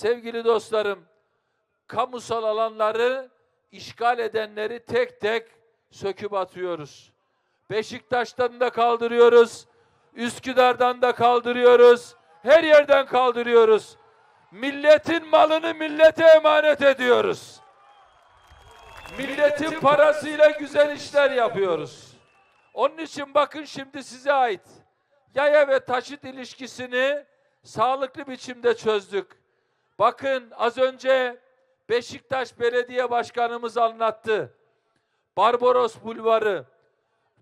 Sevgili dostlarım, kamusal alanları işgal edenleri tek tek söküp atıyoruz. Beşiktaş'tan da kaldırıyoruz. Üsküdar'dan da kaldırıyoruz. Her yerden kaldırıyoruz. Milletin malını millete emanet ediyoruz. Milletin parasıyla güzel işler yapıyoruz. Onun için bakın şimdi size ait yaya ve taşıt ilişkisini sağlıklı biçimde çözdük. Bakın az önce Beşiktaş Belediye Başkanımız anlattı. Barbaros Bulvarı,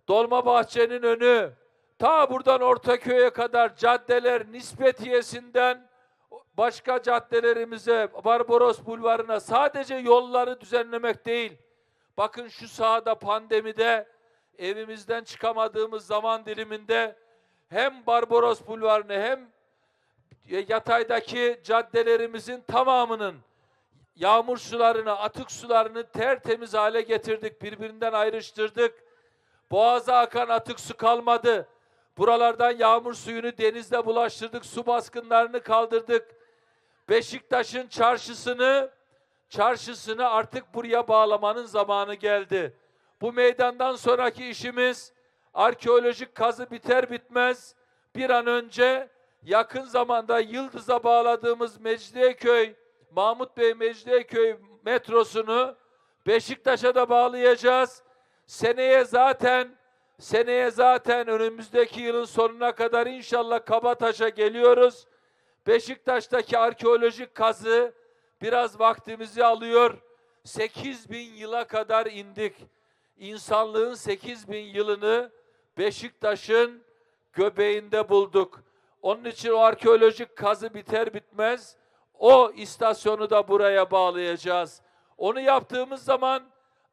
Dolmabahçe'nin önü, ta buradan Ortaköy'e kadar caddeler nispetiyesinden başka caddelerimize, Barbaros Bulvarı'na sadece yolları düzenlemek değil. Bakın şu sahada pandemide evimizden çıkamadığımız zaman diliminde hem Barbaros Bulvarı'nı hem yataydaki caddelerimizin tamamının yağmur sularını, atık sularını tertemiz hale getirdik, birbirinden ayrıştırdık. Boğaza akan atık su kalmadı. Buralardan yağmur suyunu denizde bulaştırdık, su baskınlarını kaldırdık. Beşiktaş'ın çarşısını, çarşısını artık buraya bağlamanın zamanı geldi. Bu meydandan sonraki işimiz arkeolojik kazı biter bitmez bir an önce yakın zamanda Yıldız'a bağladığımız Mecidiyeköy, Mahmut Bey Mecidiyeköy metrosunu Beşiktaş'a da bağlayacağız. Seneye zaten seneye zaten önümüzdeki yılın sonuna kadar inşallah Kabataş'a geliyoruz. Beşiktaş'taki arkeolojik kazı biraz vaktimizi alıyor. 8 bin yıla kadar indik. İnsanlığın 8 bin yılını Beşiktaş'ın göbeğinde bulduk. Onun için o arkeolojik kazı biter bitmez o istasyonu da buraya bağlayacağız. Onu yaptığımız zaman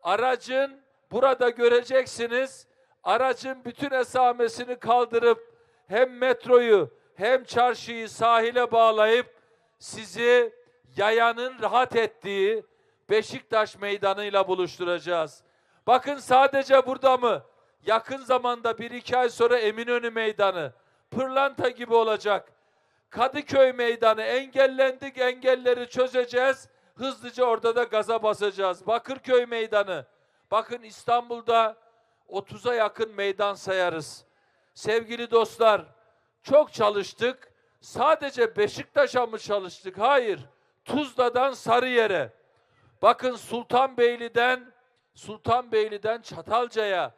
aracın burada göreceksiniz. Aracın bütün esamesini kaldırıp hem metroyu hem çarşıyı sahile bağlayıp sizi yayanın rahat ettiği Beşiktaş meydanıyla buluşturacağız. Bakın sadece burada mı? Yakın zamanda bir iki ay sonra Eminönü Meydanı, pırlanta gibi olacak. Kadıköy Meydanı engellendik, engelleri çözeceğiz. Hızlıca orada da gaza basacağız. Bakırköy Meydanı. Bakın İstanbul'da 30'a yakın meydan sayarız. Sevgili dostlar, çok çalıştık. Sadece Beşiktaş'a mı çalıştık? Hayır. Tuzla'dan Sarıyer'e. Bakın Sultanbeyli'den Sultanbeyli'den Çatalca'ya,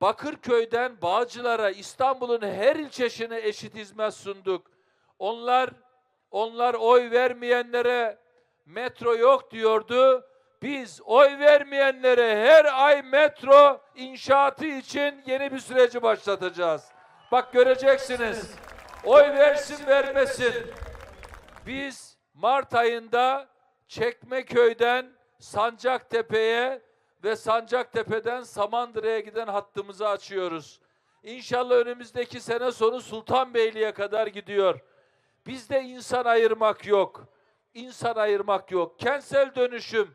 Bakırköy'den Bağcılar'a, İstanbul'un her ilçesine eşit hizmet sunduk. Onlar onlar oy vermeyenlere metro yok diyordu. Biz oy vermeyenlere her ay metro inşaatı için yeni bir süreci başlatacağız. Bak göreceksiniz. Oy versin vermesin. Biz Mart ayında Çekmeköy'den Sancaktepe'ye ve Sancaktepe'den Samandıra'ya giden hattımızı açıyoruz. İnşallah önümüzdeki sene sonu Sultanbeyli'ye kadar gidiyor. Bizde insan ayırmak yok. İnsan ayırmak yok. Kentsel dönüşüm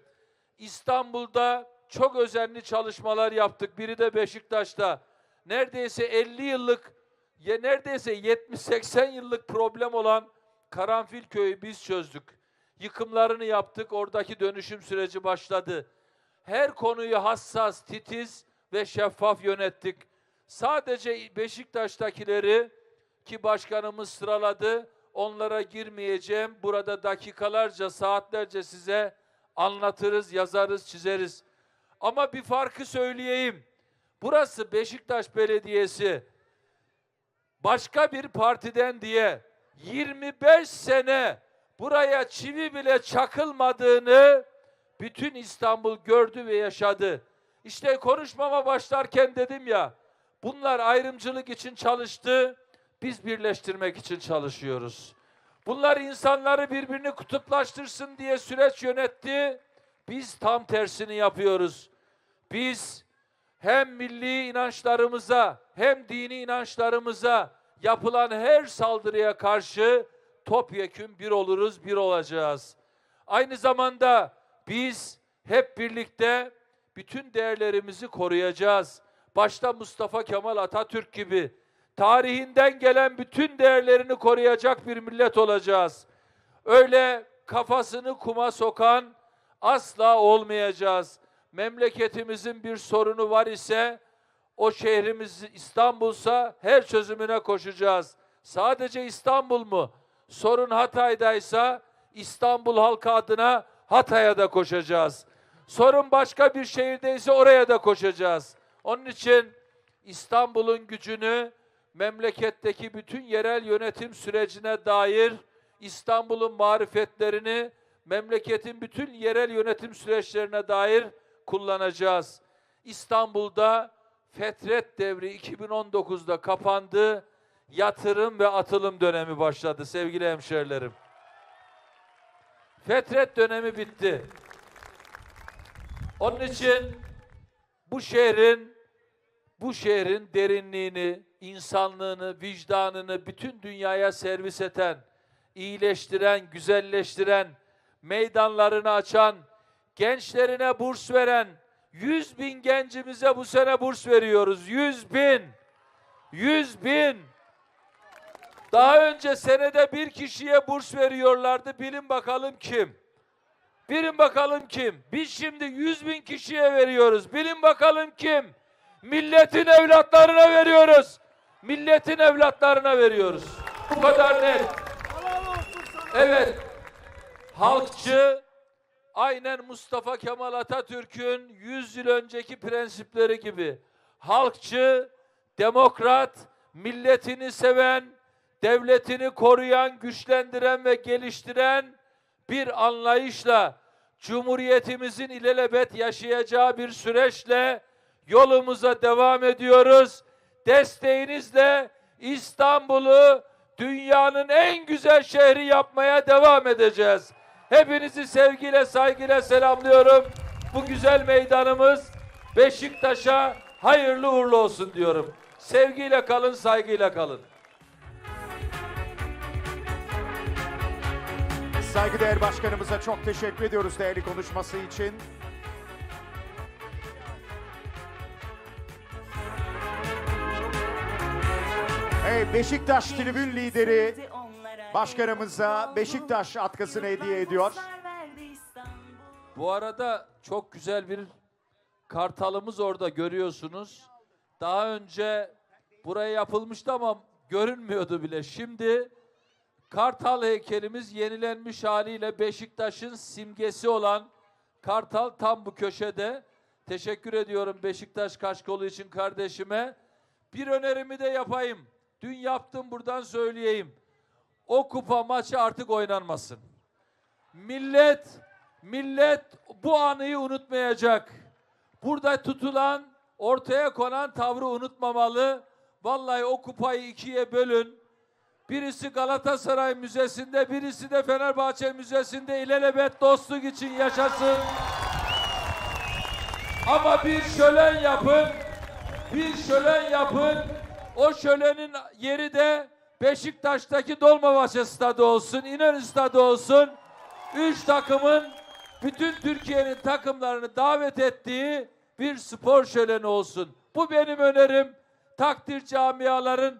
İstanbul'da çok özenli çalışmalar yaptık. Biri de Beşiktaş'ta. Neredeyse 50 yıllık ya neredeyse 70-80 yıllık problem olan Karanfil Köyü biz çözdük. Yıkımlarını yaptık. Oradaki dönüşüm süreci başladı. Her konuyu hassas, titiz ve şeffaf yönettik. Sadece Beşiktaş'takileri ki başkanımız sıraladı. Onlara girmeyeceğim. Burada dakikalarca, saatlerce size anlatırız, yazarız, çizeriz. Ama bir farkı söyleyeyim. Burası Beşiktaş Belediyesi başka bir partiden diye 25 sene buraya çivi bile çakılmadığını bütün İstanbul gördü ve yaşadı. İşte konuşmama başlarken dedim ya, bunlar ayrımcılık için çalıştı, biz birleştirmek için çalışıyoruz. Bunlar insanları birbirini kutuplaştırsın diye süreç yönetti, biz tam tersini yapıyoruz. Biz hem milli inançlarımıza hem dini inançlarımıza yapılan her saldırıya karşı topyekün bir oluruz, bir olacağız. Aynı zamanda biz hep birlikte bütün değerlerimizi koruyacağız. Başta Mustafa Kemal Atatürk gibi tarihinden gelen bütün değerlerini koruyacak bir millet olacağız. Öyle kafasını kuma sokan asla olmayacağız. Memleketimizin bir sorunu var ise o şehrimiz İstanbul'sa her çözümüne koşacağız. Sadece İstanbul mu? Sorun Hatay'daysa İstanbul halkı adına Hatay'a da koşacağız. Sorun başka bir şehirdeyse oraya da koşacağız. Onun için İstanbul'un gücünü memleketteki bütün yerel yönetim sürecine dair İstanbul'un marifetlerini memleketin bütün yerel yönetim süreçlerine dair kullanacağız. İstanbul'da Fetret devri 2019'da kapandı. Yatırım ve atılım dönemi başladı sevgili hemşerilerim. Fetret dönemi bitti. Onun için bu şehrin bu şehrin derinliğini, insanlığını, vicdanını bütün dünyaya servis eden, iyileştiren, güzelleştiren, meydanlarını açan, gençlerine burs veren, 100 bin gencimize bu sene burs veriyoruz. 100 bin. 100 bin. Daha önce senede bir kişiye burs veriyorlardı. Bilin bakalım kim? Bilin bakalım kim? Biz şimdi 100 bin kişiye veriyoruz. Bilin bakalım kim? Milletin evlatlarına veriyoruz. Milletin evlatlarına veriyoruz. Bu kadar net. Evet. Halkçı aynen Mustafa Kemal Atatürk'ün 100 yıl önceki prensipleri gibi halkçı, demokrat, milletini seven, devletini koruyan, güçlendiren ve geliştiren bir anlayışla Cumhuriyetimizin ilelebet yaşayacağı bir süreçle yolumuza devam ediyoruz. Desteğinizle İstanbul'u dünyanın en güzel şehri yapmaya devam edeceğiz. Hepinizi sevgiyle, saygıyla selamlıyorum. Bu güzel meydanımız Beşiktaş'a hayırlı uğurlu olsun diyorum. Sevgiyle kalın, saygıyla kalın. Saygıdeğer başkanımıza çok teşekkür ediyoruz değerli konuşması için. Evet Beşiktaş tribün lideri başkanımıza Beşiktaş atkısını hediye ediyor. Bu arada çok güzel bir kartalımız orada görüyorsunuz. Daha önce buraya yapılmıştı ama görünmüyordu bile. Şimdi kartal heykelimiz yenilenmiş haliyle Beşiktaş'ın simgesi olan kartal tam bu köşede. Teşekkür ediyorum Beşiktaş Kaşkolu için kardeşime. Bir önerimi de yapayım. Dün yaptım buradan söyleyeyim. O kupa maçı artık oynanmasın. Millet millet bu anıyı unutmayacak. Burada tutulan, ortaya konan tavrı unutmamalı. Vallahi o kupayı ikiye bölün. Birisi Galatasaray Müzesi'nde, birisi de Fenerbahçe Müzesi'nde ilelebet dostluk için yaşasın. Ama bir şölen yapın. Bir şölen yapın. O şölenin yeri de Beşiktaş'taki Dolmabahçe Stadı olsun, İnönü Stadı olsun. Üç takımın bütün Türkiye'nin takımlarını davet ettiği bir spor şöleni olsun. Bu benim önerim. Takdir camiaların